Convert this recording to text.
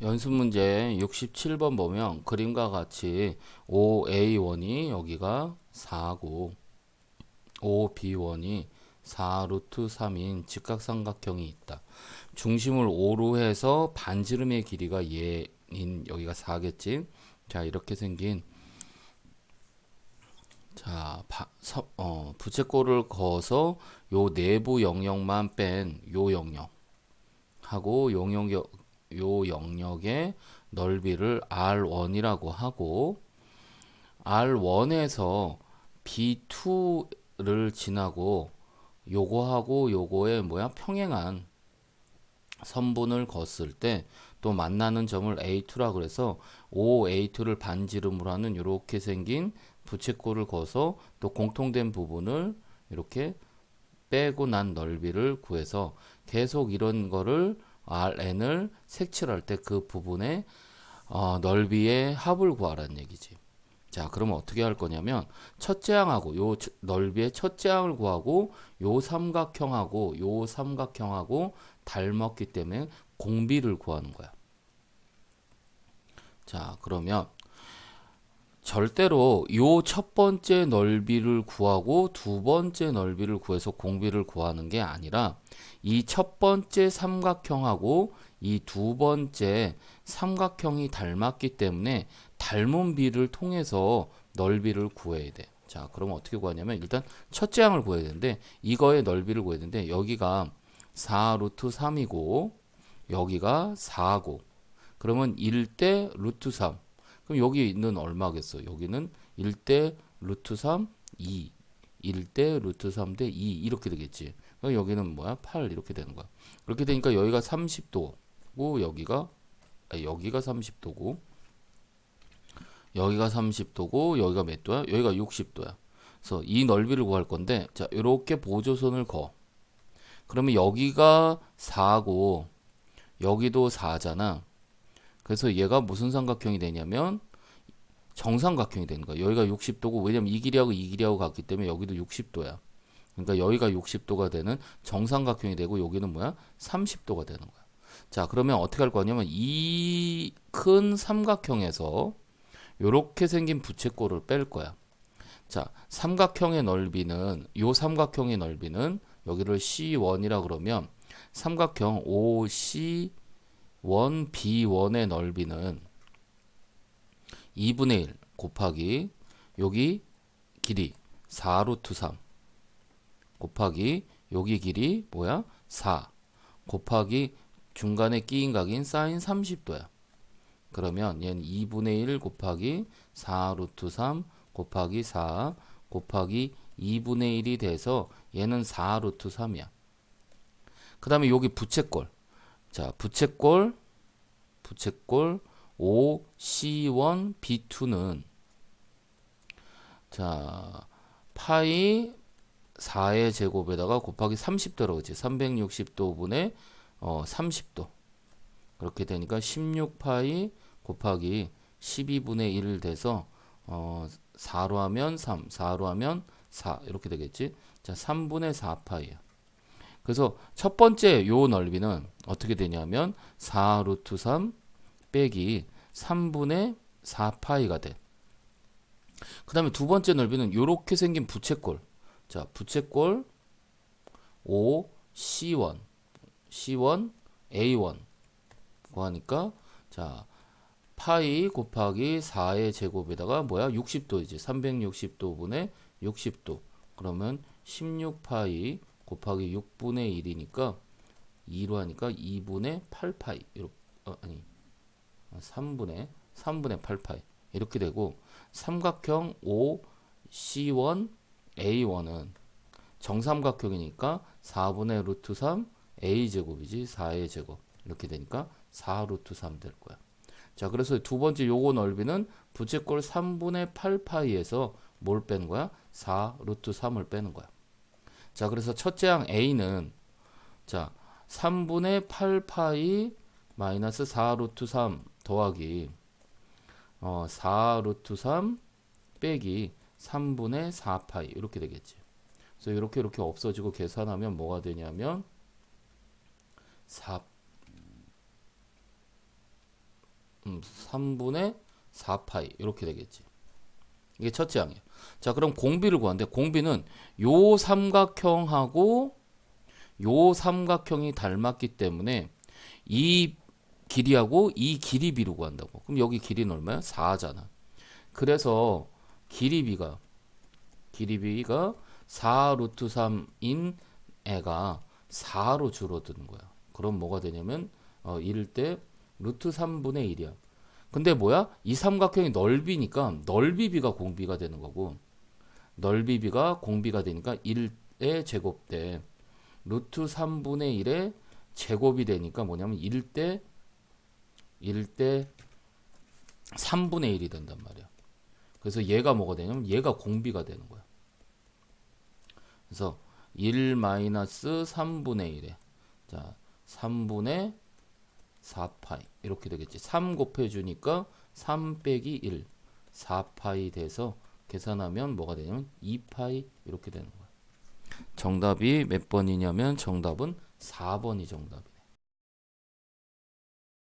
연습 문제 67번 보면 그림과 같이 5A1이 여기가 4고 5B1이 4 루트 3인 직각삼각형이 있다. 중심을 5로 해서 반지름의 길이가 얘인 여기가 4겠지. 자 이렇게 생긴 자 바, 서, 어, 부채꼴을 그어서 요 내부 영역만 뺀 요 영역 하고 요 영역 요 영역의 넓이를 R1이라고 하고 R1에서 B2를 지나고 요거하고 요거의 뭐야? 평행한 선분을 걷을 때 또 만나는 점을 A2라 그래서 OA2를 반지름으로 하는 이렇게 생긴 부채꼴을 그어서 또 공통된 부분을 이렇게 빼고 난 넓이를 구해서 계속 이런 거를 RN을 색칠할 때 그 부분의 어, 넓이의 합을 구하라는 얘기지. 자, 그러면 어떻게 할 거냐면 첫째 항하고 요 첫- 넓이의 첫째 항을 구하고 요 삼각형하고 요 삼각형하고 닮았기 때문에 공비를 구하는 거야. 자, 그러면 절대로 요 첫 번째 넓이를 구하고 두 번째 넓이를 구해서 공비를 구하는 게 아니라 이 첫 번째 삼각형하고 이 두 번째 삼각형이 닮았기 때문에 닮은 비를 통해서 넓이를 구해야 돼. 자, 그러면 어떻게 구하냐면 일단 첫째 항을 구해야 되는데 이거의 넓이를 구해야 되는데 여기가 4 루트 3이고 여기가 4고 그러면 1 대 루트 3 그럼 여기 있는 얼마겠어? 여기는 1대 루트 3, 2. 1대 루트 3 대 2 이렇게 되겠지. 그럼 여기는 뭐야? 8 이렇게 되는 거야. 그렇게 되니까 여기가 30도고 여기가 아, 여기가 30도고 여기가 30도고 여기가 몇 도야? 여기가 60도야. 그래서 이 넓이를 구할 건데 자, 이렇게 보조선을 거. 그러면 여기가 4고 여기도 4잖아. 그래서 얘가 무슨 삼각형이 되냐면 정삼각형이 되는 거야. 여기가 60도고 왜냐면 이 길이하고 이 길이하고 같기 때문에 여기도 60도야. 그러니까 여기가 60도가 되는 정삼각형이 되고 여기는 뭐야? 30도가 되는 거야. 자, 그러면 어떻게 할 거냐면 이 큰 삼각형에서 요렇게 생긴 부채꼴을 뺄 거야. 자, 삼각형의 넓이는 요 삼각형의 넓이는 여기를 C1이라 그러면 삼각형 OC 1 B1의 넓이는 2분의 1 곱하기 여기 길이 4 루트 3 곱하기 여기 길이 뭐야? 4 곱하기 중간에 끼인 각인 사인 30도야. 그러면 얘는 2분의 1 곱하기 4 루트 3 곱하기 4 곱하기 2분의 1이 돼서 얘는 4 루트 3이야. 그 다음에 여기 부채꼴. 자, 부채꼴, 부채꼴 5, C1, B2는 자, 파이 4의 제곱에다가 곱하기 30도라고 그지 360도 분의 어, 30도. 그렇게 되니까 16파이 곱하기 12분의 1 돼서 어, 4로 하면 3, 4로 하면 4 이렇게 되겠지. 자, 3분의 4파이야. 그래서 첫 번째 요 넓이는 어떻게 되냐면 4 루트 3 빼기 3분의 4파이가 돼. 그 다음에 두 번째 넓이는 요렇게 생긴 부채꼴. 자, 부채꼴 5 C1 C1 A1 고 하니까 자 파이 곱하기 4의 제곱에다가 뭐야 60도이지 360도분의 60도 그러면 16파이 곱하기 6분의 1이니까 2로 하니까 2분의 8파이 이렇게 어, 아니 3분의 3분의 8파이 이렇게 되고 삼각형 O C1 A1은 정삼각형이니까 4분의 루트 3 A 제곱이지 4의 제곱 이렇게 되니까 4 루트 3 될 거야. 자 그래서 두 번째 요거 넓이는 부채꼴 3분의 8파이에서 뭘 빼는 거야? 4 루트 3을 빼는 거야. 자, 그래서 첫째 항 A는 자, 3분의 8파이 마이너스 4 루트 3 더하기 어, 4 루트 3 빼기 3분의 4파이 이렇게 되겠지. 그래서 이렇게 이렇게 없어지고 계산하면 뭐가 되냐면 4 그럼 3분의 4파이 이렇게 되겠지. 이게 첫째 항이에요. 자, 그럼 공비를 구하는데 공비는 요 삼각형하고 요 삼각형이 닮았기 때문에 이 길이하고 이 길이 비로 구한다고. 그럼 여기 길이는 얼마야? 4잖아. 그래서 길이 비가 길이 비가 4 루트 3인 애가 4로 줄어드는 거야. 그럼 뭐가 되냐면 어, 이럴 때 루트 3분의 1이야. 근데 뭐야? 이 삼각형이 넓이니까 넓이 비가 공비가 되는 거고 넓이 비가 공비가 되니까 1의 제곱대 루트 3분의 1의 제곱이 되니까 뭐냐면 1대 1대 3분의 1이 된단 말이야. 그래서 얘가 뭐가 되냐면 얘가 공비가 되는 거야. 그래서 1 마이너스 3분의 1에 자 3분의 4파이 이렇게 되겠지. 3 곱해주니까 3 빼기 1 4파이 돼서 계산하면 뭐가 되냐면 2파이 이렇게 되는 거야. 정답이 몇 번이냐면 정답은 4번이 정답이야.